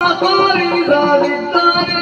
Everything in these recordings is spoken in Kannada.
ತೋರಿಸಲಿದ್ದಾರೆ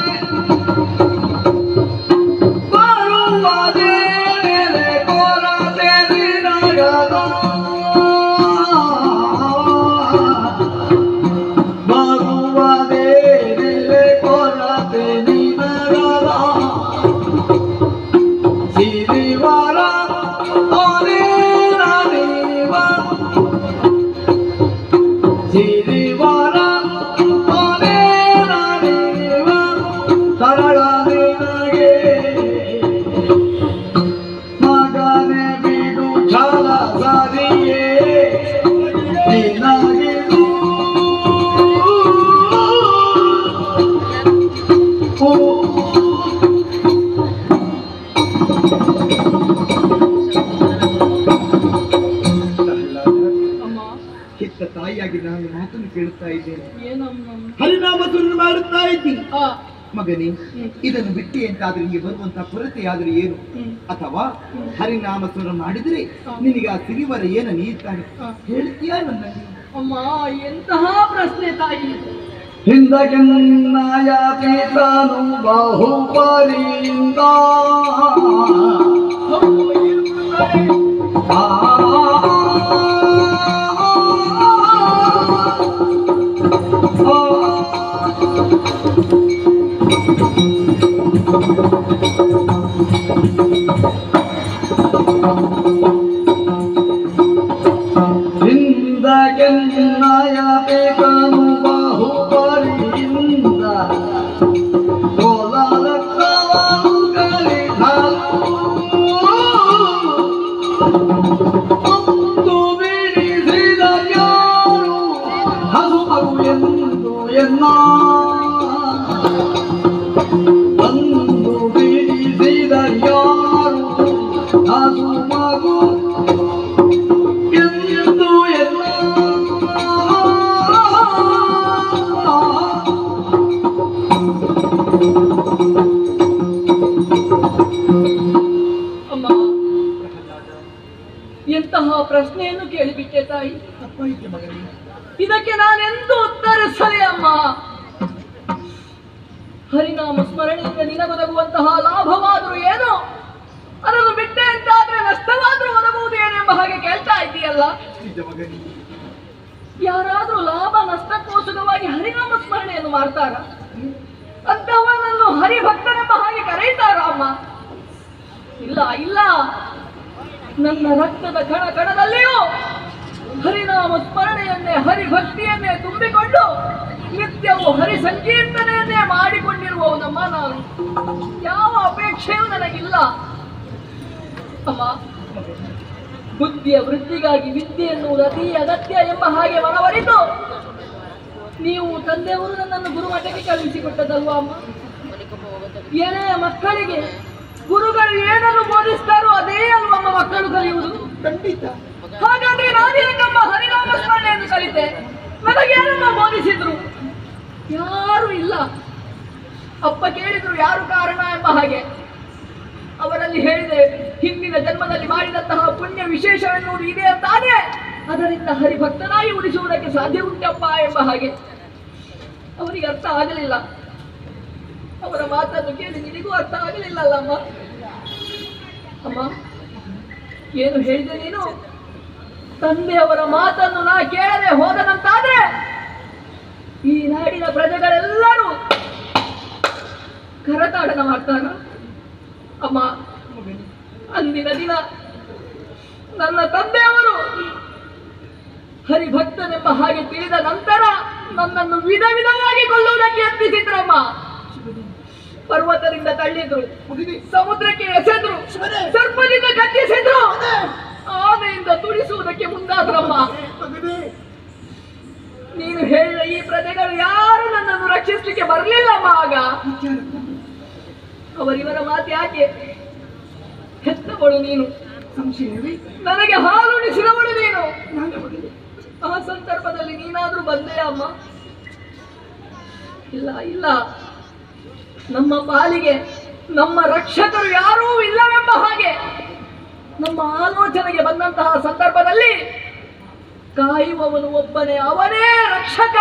ಅಥವಾ ಹರಿನಾಮ ಸುರ ಮಾಡಿದ್ರೆ. ನಿನಗೆ ಆ ಸಿರಿವರ ಏನ ನೀಡ್ತಾನೆ ಹೇಳ್ತೀಯ ನನ್ನ ಅಮ್ಮ ಎಂತಹ ಪ್ರಶ್ನೆ ತಾಯಿ ಹಿಂದಕೆನ್ನಾಯ ಪೀತಾನು ಬಾಹುಬಲಿಯಿಂದ ಹಿಂದಕೆನ್ನಾಯ Thank you. ತಾಯಿ ತಪ್ಪಾಯಿತು ಮಗನೇ. ಇದಕ್ಕೆ ನಾನೆಂದು ಉತ್ತರಿಸಲಿ ಅಮ್ಮ? ಹರಿನಾಮ ಸ್ಮರಣೆಯಿಂದ ನಿನಗೊದಗುವಂತಹ ಲಾಭವಾದರೂ ಏನು? ಅದನ್ನು ಬಿಟ್ಟೆ ಅಂತಾದ್ರೆ ನಷ್ಟವಾದರೂ ಒದಗುವುದು ಏನೆಂಬ ಹಾಗೆ ಕೇಳ್ತಾ ಇದ್ದೀಯಲ್ಲ? ಮಗನೇ. ಯಾರಾದ್ರೂ ಲಾಭ ನಷ್ಟಕ್ಕೋಸ್ಕರವಾಗಿ ಹರಿನಾಮ ಸ್ಮರಣೆಯನ್ನು ಮಾಡ್ತಾರ? ಅಂತವನನ್ನು ಹರಿಭಕ್ತನೆಂಬ ಹಾಗೆ ಕರೆಯುತ್ತಾರ ಅಮ್ಮ? ಇಲ್ಲ ಇಲ್ಲ. ನನ್ನ ರಕ್ತದ ಕಣ ಕಣದಲ್ಲಿಯೂ ಹರಿನಾಮ ಸ್ಮರಣೆಯನ್ನೇ, ಹರಿಭಕ್ತಿಯನ್ನೇ ತುಂಬಿಕೊಂಡು ನಿತ್ಯವೂ ಹರಿ ಸಂಕೀರ್ತನೆಯನ್ನೇ ಮಾಡಿಕೊಂಡಿರುವವನಮ್ಮ ನಾನು. ಯಾವ ಅಪೇಕ್ಷೆಯೂ ನನಗಿಲ್ಲ. ಅಮ್ಮ, ಬುದ್ಧಿಯ ವೃತ್ತಿಗಾಗಿ ವಿದ್ಯೆ ಎನ್ನುವುದು ಅತಿ ಅಗತ್ಯ ಎಂಬ ಹಾಗೆ ಮನವರಿತು. ನೀವು ತಂದೆಯವರು ನನ್ನನ್ನು ಗುರುಮಠಕ್ಕೆ ಕಳುಹಿಸಿಕೊಟ್ಟದಲ್ವಾ ಅಮ್ಮ? ಏನೇ ಮಕ್ಕಳಿಗೆ ಗುರುಗಳು ಏನನ್ನು ಬೋಧಿಸ್ತಾರೋ ಅದೇ ಅಲ್ವಮ್ಮ ಮಕ್ಕಳು ಕಲಿಯುವುದು. ಖಂಡಿತ. ಹಾಗಾದ್ರೆ ನಾನೇಕಮ್ಮ ಹರಿನಾಮ ಎಂದು ಕಲಿತೆ. ನನಗೆ ಯಾರಮ್ಮ ಬೋಧಿಸಿದ್ರು? ಯಾರು ಇಲ್ಲ. ಅಪ್ಪ ಕೇಳಿದ್ರು, ಯಾರು ಕಾರಣ ಎಂಬ ಹಾಗೆ. ಅವರಲ್ಲಿ ಹೇಳಿದೆ, ಹಿಂದಿನ ಜನ್ಮದಲ್ಲಿ ಮಾಡಿದಂತಹ ಪುಣ್ಯ ವಿಶೇಷವೆನ್ನುವುದು ಇದೆ ಅಂತಾನೆ. ಅದರಿಂದ ಹರಿಭಕ್ತನಾಗಿ ಉಳಿಸುವುದಕ್ಕೆ ಸಾಧ್ಯ ಉಂಟಪ್ಪ ಎಂಬ ಹಾಗೆ. ಅವರಿಗೆ ಅರ್ಥ ಆಗಲಿಲ್ಲ. ಅವರ ಮಾತನ್ನು ಕೇಳಿ ನಿನಗೂ ಅರ್ಥ ಆಗಲಿಲ್ಲ ಅಮ್ಮ ಅಮ್ಮ, ಏನು ಹೇಳಿದೆ ನೀನು? ತಂದೆಯವರ ಮಾತನ್ನು ನಾ ಕೇಳದೆ ಹೋದನಂತಾದ್ರೆ ಈ ನಾಡಿನ ಪ್ರಜೆಗಳೆಲ್ಲರೂ ಕರತಾಡನ ಮಾಡ್ತಾರ. ಅಮ್ಮ ಅಂದಿನ ದಿನ ನನ್ನ ತಂದೆಯವರು ಹರಿಭಕ್ತನೆಂಬ ಹಾಗೆ ತಿಳಿದ ನಂತರ ನನ್ನನ್ನು ವಿಧ ವಿಧವಾಗಿ ಕೊಲ್ಲುವುದಕ್ಕೆ ಯತ್ನಿಸಿದ್ರಮ್ಮ. ಪರ್ವತದಿಂದ ತಳ್ಳಿದ್ರು ಸಮುದ್ರಕ್ಕೆ ಎಸೆದ್ರು! ಸರ್ಪದಿಂದ ಕಟ್ಟಿಸಿದ್ರು ಆನೆಯಿಂದ ತುಳಿಸುವುದಕ್ಕೆ ಮುಂದಾದ್ರಮ್ಮ. ನೀನು ಹೇಳಿದ ಈ ಪ್ರಜೆಗಳು ಯಾರು ನನ್ನನ್ನು ರಕ್ಷಿಸಲಿಕ್ಕೆ ಬರಲಿಲ್ಲಮ್ಮ ಆಗ. ಅವರಿವರ ಮಾತು ಯಾಕೆ? ಹೆತ್ತವಳು ನೀನು. ಸಂಶಯವೇ ನನಗೆ ಹಾಲುಣಿಸಿದವಳು ನೀನು. ನಾನು ಆ ಸಂದರ್ಭದಲ್ಲಿ ನೀನಾದ್ರೂ ಬಂದೆ ಅಮ್ಮ. ಇಲ್ಲ ಇಲ್ಲ. ನಮ್ಮ ಪಾಲಿಗೆ ನಮ್ಮ ರಕ್ಷಕರು ಯಾರೂ ಇಲ್ಲವೆಂಬ ಹಾಗೆ. ನಮ್ಮ ಆಲೋಚನೆಗೆ ಬಂದಂತಹ ಸಂದರ್ಭದಲ್ಲಿ ಕಾಯುವವನು ಒಬ್ಬನೇ, ಅವನೇ ರಕ್ಷಕ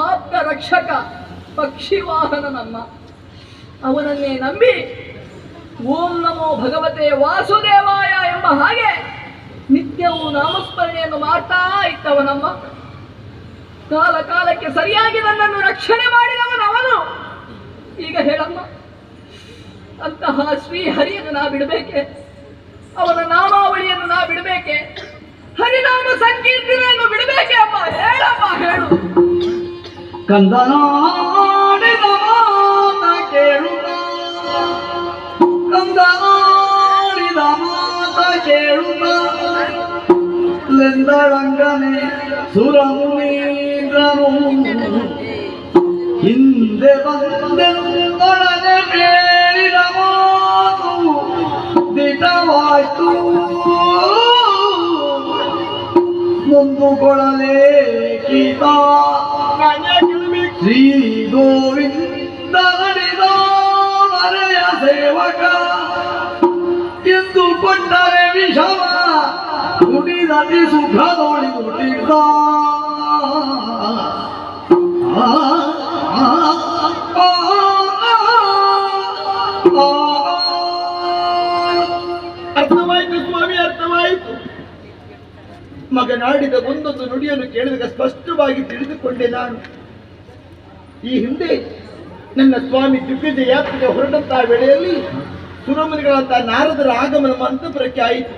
ಆಪ್ತ ರಕ್ಷಕ ಪಕ್ಷಿ ನಮ್ಮ ಅವನನ್ನೇ ನಂಬಿ, ಓಂ ನಮೋ ಭಗವತೆ ವಾಸುದೇವಾಯ ಎಂಬ ಹಾಗೆ ನಿತ್ಯವೂ ನಾಮಸ್ಮರಣೆಯನ್ನು ಮಾಡ್ತಾ ಇದ್ದವನಮ್ಮ. ಕಾಲ ಕಾಲಕ್ಕೆ ಸರಿಯಾಗಿ ನನ್ನನ್ನು ರಕ್ಷಣೆ ಮಾಡಿದವನು ಅವನು. ಈಗ ಹೇಳಮ್ಮ, ಅಂತಹ ಶ್ರೀಹರಿಯನ್ನು ನಾ ಬಿಡಬೇಕೆ? ಅವನ ನಾಮಾವಳಿಯನ್ನು ನಾ ಬಿಡಬೇಕೆ ಹರಿನಾಮ ಸಂಕೀರ್ತನೆಯನ್ನು ಬಿಡಬೇಕೆ ಅಮ್ಮ ಹೇಳಮ್ಮ ಹೇಳು ಕಂದನಾಡಿದ ಮಾತ ಕೇಳುತ್ತ ಕಂದನಾಡಿದ ಮಾತ ಕೇಳುತ್ತ ಲೆಂದಳಂಗನೆ ಸುರಮುನೀಂದ್ರನು ಹಿಂದೆ ಬಂದೆಂದೊಡನೆ বন্ধু করালে কি তা শ্রী গোবিন্দ সেবাকা কিন্তু কন্যারে বিষমা কুটি রাতে সুখা দৌড়ি কুটির দা ಮಗನಾಡಿದ ಒಂದೊಂದು ನುಡಿಯನ್ನು ಕೇಳಿದಾಗ ಸ್ಪಷ್ಟವಾಗಿ ತಿಳಿದುಕೊಂಡೆ ನಾನು. ಈ ಹಿಂದೆ ನನ್ನ ಸ್ವಾಮಿ ದಿವ್ಯದ ಯಾತ್ರೆಗೆ ಹೊರಟಂತಹ ವೇಳೆಯಲ್ಲಿ ಸುರಮುನಿಗಳಂತಹ ನಾರದರ ಆಗಮನ ಅಂತಪುರಕ್ಕೆ ಆಯಿತು.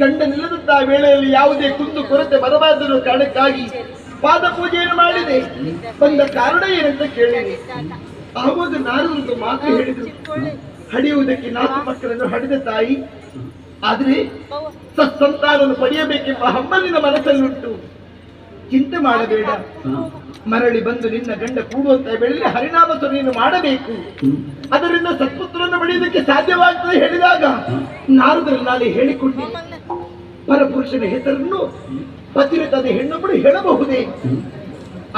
ಗಂಡನಿಲ್ಲದಂತಹ ವೇಳೆಯಲ್ಲಿ ಯಾವುದೇ ಕುಂದು ಕೊರತೆ ಬರಬಾರದಿರುವ ಕಾರಣಕ್ಕಾಗಿ ಪಾದ ಪೂಜೆಯನ್ನು ಮಾಡಿದೆ. ಬಂದ ಕಾರಣ ಏನಂತ ಕೇಳಿದೆ ಆವಾಗ ನಾರದರೊಂದು ಮಾತು ಹೇಳಿದರು. ಹಡಿಯುವುದಕ್ಕೆ ನಾಲ್ಕು ಮಕ್ಕಳನ್ನು ಹಡಿದ ತಾಯಿ ಆದರೆ ಸತ್ಸಂತಾನವನ್ನು ಪಡೆಯಬೇಕೆಂಬ ಹಮ್ಮಲಿನ ಮನಸ್ಸಲ್ಲುಂಟು ಚಿಂತೆ ಮಾಡಬೇಡ. ಮರಳಿ ಬಂದು ನಿನ್ನ ಗಂಡ ಕೂಡುವಂತ ಬೆಳೆ ಹರಿನಾಮ ಸ್ವರೆಯನ್ನು ಮಾಡಬೇಕು. ಅದರಿಂದ ಸತ್ಪುತ್ರನ್ನು ಪಡೆಯುವುದಕ್ಕೆ ಸಾಧ್ಯವಾಗ್ತದೆ ಹೇಳಿದಾಗ ನಾರದರು ನಾಳೆ ಹೇಳಿಕೊಂಡೆ ಪರಪುರುಷನ ಹೆಸರನ್ನು ಪತಿರತದ ಕೂಡ ಹೇಳಬಹುದೇ?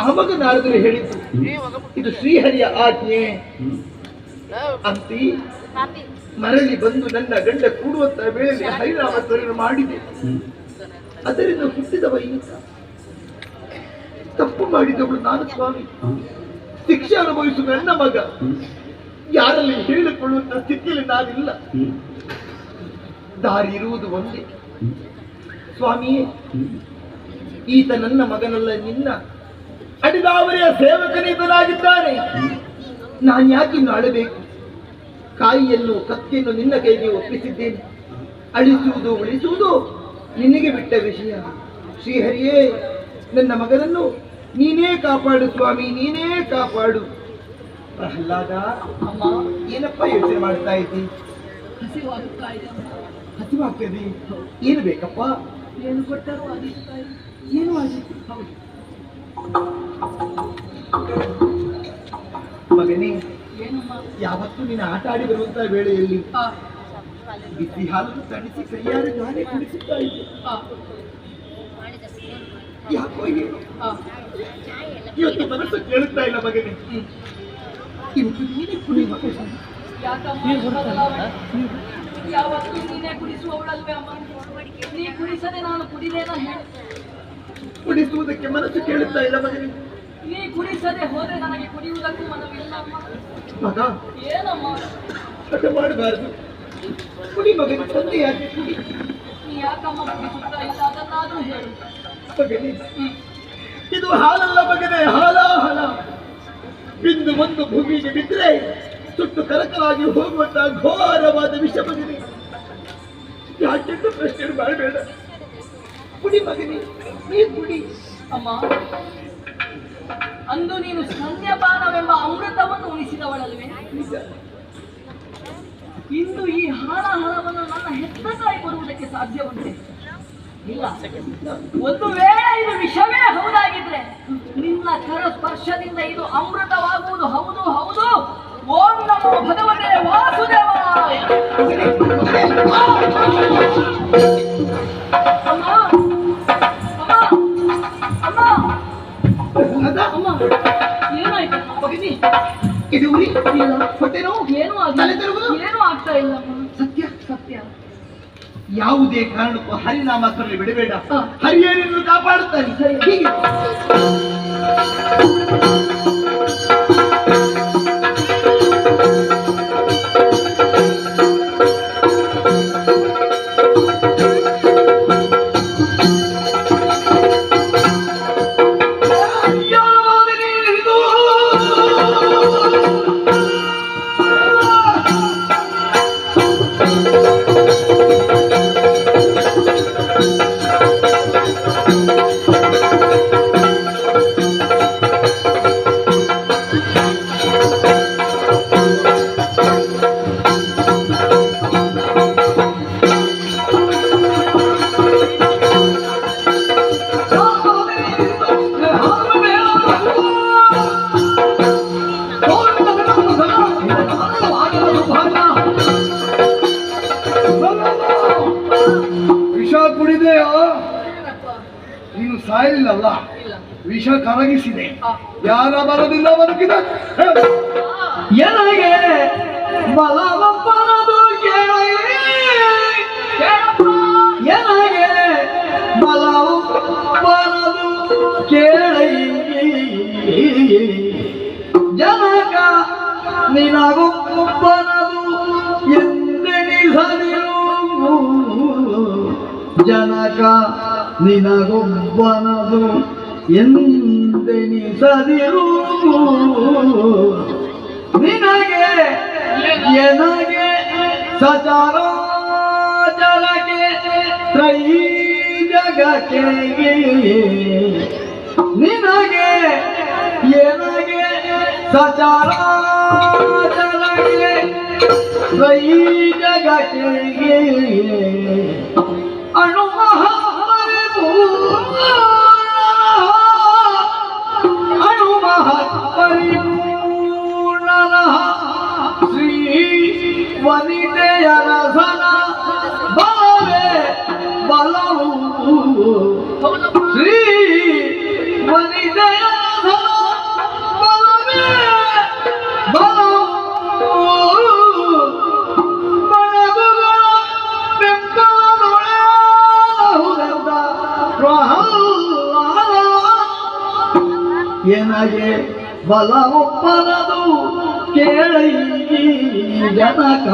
ಆವಾಗ ನಾರದರು ಹೇಳಿದ್ದು, ಇದು ಶ್ರೀಹರಿಯ ಆಜ್ಞೆ. ಅಂತಿ ಮರಳಿ ಬಂದು ನನ್ನ ಗಂಡ ಕೂಡುವಂತ ವೇಳೆಯಲ್ಲಿ ಹೈರಾವತರನ್ನು ಮಾಡಿದೆ. ಅದರಿಂದ ಹುಟ್ಟಿದವ ತಪ್ಪು ಮಾಡಿದವಳು ನಾನು ಸ್ವಾಮಿ. ಶಿಕ್ಷೆ ಅನುಭವಿಸುವ ನನ್ನ ಮಗ. ಯಾರಲ್ಲಿ ಹೇಳಿಕೊಳ್ಳುವಂತ ಸ್ಥಿತಿಯಲ್ಲಿ ನಾನಿಲ್ಲ. ದಾರಿ ಇರುವುದು ಒಂದೇ. ಸ್ವಾಮಿಯೇ ಈತ ನನ್ನ ಮಗನಲ್ಲ, ನಿನ್ನ ಅಡಿದಾವರಿಯ ಸೇವಕನಿತನಾಗಿದ್ದಾನೆ ನಾನು ಯಾಕೆ ಇನ್ನು ಅಳಬೇಕು ಕಾಯಿಯನ್ನು ಕತ್ತಿಯನ್ನು ನಿನ್ನ ಕೈಗೆ ಒಪ್ಪಿಸಿದ್ದೇನೆ. ಅಳಿಸುವುದು ಉಳಿಸುವುದು ನಿನಗೆ ಬಿಟ್ಟ ವಿಷಯ. ಶ್ರೀಹರಿಯೇ ನನ್ನ ಮಗನನ್ನು ನೀನೇ ಕಾಪಾಡು ಸ್ವಾಮಿ ನೀನೇ ಕಾಪಾಡು. ಪ್ರಹ್ಲಾದ ಅಮ್ಮ ಏನಪ್ಪ ಯೋಚನೆ ಮಾಡ್ತಾ ಇದ್ದಿ? ಹಸಿವಾಗ್ತದೆ ಏನು ಬೇಕಪ್ಪ? ಏನು ಕೊಟ್ಟರು ಏನು ಆಗಿತ್ತು? ಹೌದು. ಮಗನೇ ಯಾವತ್ತೂ ನೀನು ಆಟ ಆಡಿ ಬರುವಂತಹ ವೇಳೆಯಲ್ಲಿ ಬಿಸಿ ಹಾಲನ್ನು ತಣಿಸಿ ಕೈಯಾರೆ ನಾನೇ ಕುಡಿಸುತ್ತಾ ಇದ್ದೆ. ಯಾಕೋ. ಇವತ್ತು ಮನಸ್ಸು ಕೇಳುತ್ತಾ ಇಲ್ಲ ಮಗನೇ. ಇವತ್ತು ನೀನೇ ಕುಡಿ ಯಾವತ್ತು ನೀನೇ ಕುಡಿಸುವವಳಲ್ವೇ ಅಮ್ಮ? ನೀ ಕುಡಿಸದೆ ನಾನು ಕುಡಿದೇನ ಹೇಳು ಕುಡಿಸುವುದಕ್ಕೆ ಮನಸ್ಸು ಕೇಳುತ್ತಾ ಇಲ್ಲ ಮಗನೇ. ನೀ ಕುಡಿಸದೆ ಹೋದ್ರೆ ನನಗೆ ಕುಡಿಯುವುದಕ್ಕೂ ಮನವಿಲ್ಲ ಅಮ್ಮ. ಮಗ? ಏನಮ್ಮ? ಹಠ ಮಾಡಬಾರದು. ಕುಡಿ ಮಗನೇ ತಂದೆ ಕುಡಿ? ಮಗನೇ ಇದು ಹಾಲಲ್ಲ ಮಗನೇ ಹಾಲ ಹಾಲ. ಬಿಂದು ಒಂದು ಭೂಮಿಗೆ ಬಿದ್ರೆ ಸುಟ್ಟು ಕರಕಲಾಗಿ ಹೋಗುವಂತಹ ಘೋರವಾದ ವಿಷ ಮಗನೇ. ಯಾಕೆಂದು ಪ್ರಶ್ನೆ ಮಾಡಬೇಡ. ಕುಡಿ ಮಗನೇ ನೀ ಕುಡಿ. ಅಮ್ಮ ಅಂದು ನೀನು ಸ್ತನ್ಯಪಾನವೆಂಬ ಅಮೃತವನ್ನು ಉಳಿಸಿದವಳಲ್ವೇ ಇಂದು ಈ ಹಾಳಾಹಾರವನ್ನು ನನ್ನ ಹೆತ್ತ ತಾಯಿ ಕೊಡುವುದಕ್ಕೆ ಸಾಧ್ಯವುಂಟೆ ಇಲ್ಲ. ಒಂದು ವೇಳೆ ಇದು ವಿಷವೇ ಹೌದಾಗಿದ್ರೆ ನಿನ್ನ ಕರ ಸ್ಪರ್ಶದಿಂದ ಇದು ಅಮೃತವಾಗುವುದು ಹೌದು ಹೌದು. ಓಂ ನಮೋ ಭಗವತೆ ವಾಸುದೇವಾಯ. ಮಗನೇ ಇದು ಉರಿ ಇಲ್ಲ ಹೊಟ್ಟೆ ನೋವು ಏನೂ ತಲೆ ತಿರುಗುದು? ಏನೂ ಆಗ್ತಾ ಇಲ್ಲ ಸತ್ಯ? ಸತ್ಯ. ಯಾವುದೇ ಕಾರಣಕ್ಕೂ ಹರಿನಾಮ ಸ್ಮರಣೆ ಬಿಡಬೇಡ. ಹರಿಯೇನನ್ನು ಕಾಪಾಡುತ್ತಾನೆ. ಹೀಗೆ. ಯಾರ ಬರದಿಲ್ಲ ಬದುಕಿದ. ಎನಗೆ ಬಲವಪ್ಪನದು ಕೇಳಿ ಎನಗೆ ಬಲವಪ್ಪನದು ಕೇಳಿ ಜನಕ ನಿನಗುಪ್ಪನದು ಎಂದೆನಿಸಲಿರು ಜನಕ ನಿನಗೊಬ್ಬನದು ಎಂದೆನಿಸದಿರು ನಿನಗೆ ಎನಗೆ ಸಚರಾಚರಕ್ಕೆ ತ್ರೈ ಜಗಕ್ಕೆ ನಿನಗೆ ಎನಗೆ ಸಚರಾಚರಕ್ಕೆ ತ್ರೈ ಜಗಕ್ಕೆ ಅಣುಮಹ ಅಣುಮಹ ಪರಿಪೂರ್ಣನ ಶ್ರೀ ವನಿತೆಯ ರಸನ ಬಲವೊಪ್ಪನದು ಕೇಳಿ ಜನಕ.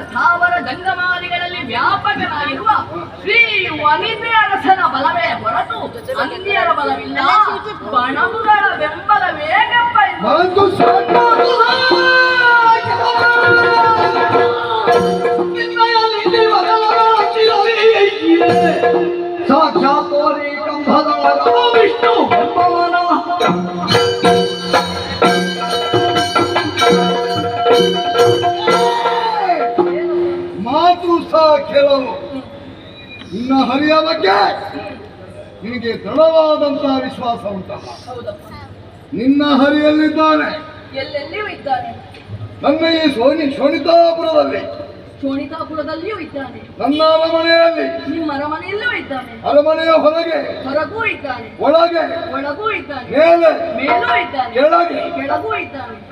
ಸ್ಥಾವರ ವ್ಯಾಪಕನಾಗಿರುವ ಶ್ರೀ ವನಿತೆ ಅರಸನ ಬಲವೇ ಹೊರತು ಅಂದ್ಯರ ಬಲವಿಲ್ಲ. ಬಣವುಗಳ ಬೆಂಬಲವೇ ಗಪ್ಪ ಸಹ ಕೆಲವು ನಿನ್ನ ಹರಿಯ ಬಗ್ಗೆ ನಿನಗೆ ದೃಢವಾದಂತಹ ವಿಶ್ವಾಸ ಉಂಟಲ್ಲ. ನಿನ್ನ ಹರಿಯಲ್ಲಿದ್ದಾನೆ. ಎಲ್ಲೆಲ್ಲಿಯೂ ಇದ್ದಾನೆ. ನನ್ನ ಈ ಸೋನಿ ಶೋಣಿತಾಪುರದಲ್ಲಿ. ಶೋಣಿತಾಪುರದಲ್ಲಿಯೂ ಇದ್ದಾನೆ. ನನ್ನ ಅರಮನೆಯಲ್ಲಿ. ನಿಮ್ಮ ಅರಮನೆಯಲ್ಲೂ ಇದ್ದಾನೆ. ಅರಮನೆಯ ಹೊರಗೆ. ಹೊರಗೂ ಇದ್ದಾನೆ. ಒಳಗೆ. ಒಳಗೂ ಇದ್ದಾನೆ. ಮೇಲೆ. ಮೇಲೂ ಇದ್ದಾನೆ. ಕೆಳಗೆ. ಕೆಳಗೂ ಇದ್ದಾನೆ.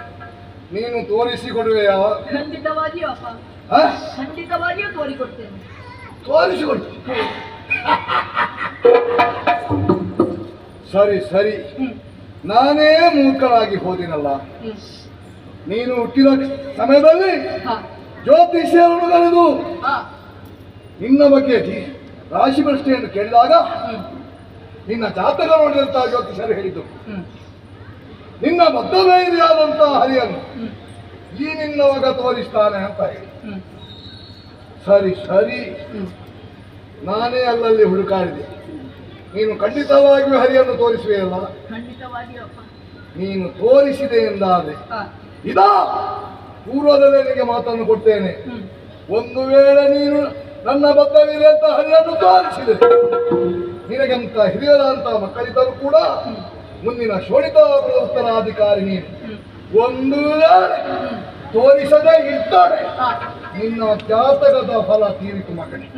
ನೀನು ತೋರಿಸಿಕೊಡುವೆಯಾ ಖಂಡಿತವಾಗಿಯೂ ಅಪ್ಪ. ಖಂಡಿತವಾಗಿಯೂ ತೋರಿಕೊಡ್ತೇನೆ. ತೋರಿಸಿಕೊಡು ಸರಿ ಸರಿ. ನಾನೇ ಮೂರ್ಖನಾಗಿ ಹೋದಿನಲ್ಲ. ನೀನು ಹುಟ್ಟಿದ ಸಮಯದಲ್ಲಿ ಜ್ಯೋತಿಷ್ಯರನ್ನು ಕರೆದು ನಿನ್ನ ಬಗ್ಗೆ ರಾಶಿ ಪ್ರಶ್ನೆಯನ್ನು ಕೇಳಿದಾಗ ನಿನ್ನ ಜಾತಕ ನೋಡಿದಂತಹ ಜ್ಯೋತಿಷ್ಯರು ಹೇಳಿದ್ದು. ನಿನ್ನ ನಿನ್ನ ಆದಂತಹ ಹರಿಯನ್ನು ಈ ನಿನ್ನ ಮಗ ತೋರಿಸ್ತಾನೆ ಅಂತ ಹೇಳಿ. ಸರಿ ಸರಿ. ನಾನೇ ಅಲ್ಲಲ್ಲಿ ಹುಡುಕಾಡಿದೆ. ನೀನು ಖಂಡಿತವಾಗಿಯೂ ಹರಿಯನ್ನು ತೋರಿಸುವೆಯಲ್ಲ ನೀನು ತೋರಿಸಿದೆ ಎಂದಾದ್ರೆ ಇದಾ ಪೂರ್ವದಲ್ಲೇ ನಿನಗೆ ಮಾತನ್ನು ಕೊಡ್ತೇನೆ. ಒಂದು ವೇಳೆ ನೀನು ನನ್ನ ಬದ್ಧವಿದೆ ಅಂತ ಹರಿಯನ್ನು ತೋರಿಸಿದೆ. ನಿನಗಂತ ಹಿರಿಯರಂತ ಮಕ್ಕಳಿದ್ದರೂ ಕೂಡ ಮುಂದಿನ ಶೋಣಿತ ಉತ್ತರಾಧಿಕಾರಿ ನೀನು. ಒಂದು ವೇಳೆ ತೋರಿಸದೇ ಹಾ. ನಿನ್ನ ಜಾತಕದ ಫಲ ತೀರಿತು ಮಗನೇ.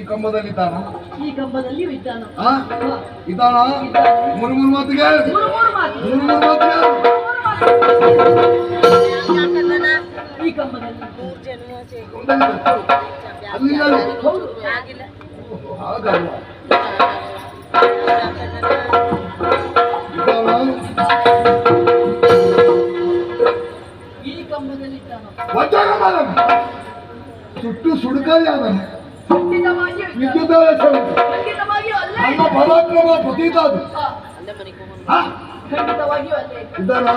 ಈ ಕಂಬದಲ್ಲಿ ಇದ್ದಾನ ಈ ಕಂಬದಲ್ಲಿ ಇದ್ದಾನ? ಇದ್ದಾನ? ಮೂರು ಮೂರು ಮಾತಿಗೆ. ಮೂರು ಮೂರು ಮೂರು ಮೂರು ಮಾತಿಗೆ. ಈ ಕಂಬದಲ್ಲಿ ಅಲ್ಲಿ. ಓಹೋ, ಹಾಗಲ್ಲ. ಹುಟ್ಟು ಸುಡುಗಾಲಿ ಆದನು ವಿದ್ಯುತ್ ನಮ್ಮ ಪರಾಕ್ರಮ ಪ್ರತೀತ ಅದು. ಇದ್ದಾನ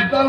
ಇದ್ದಾನ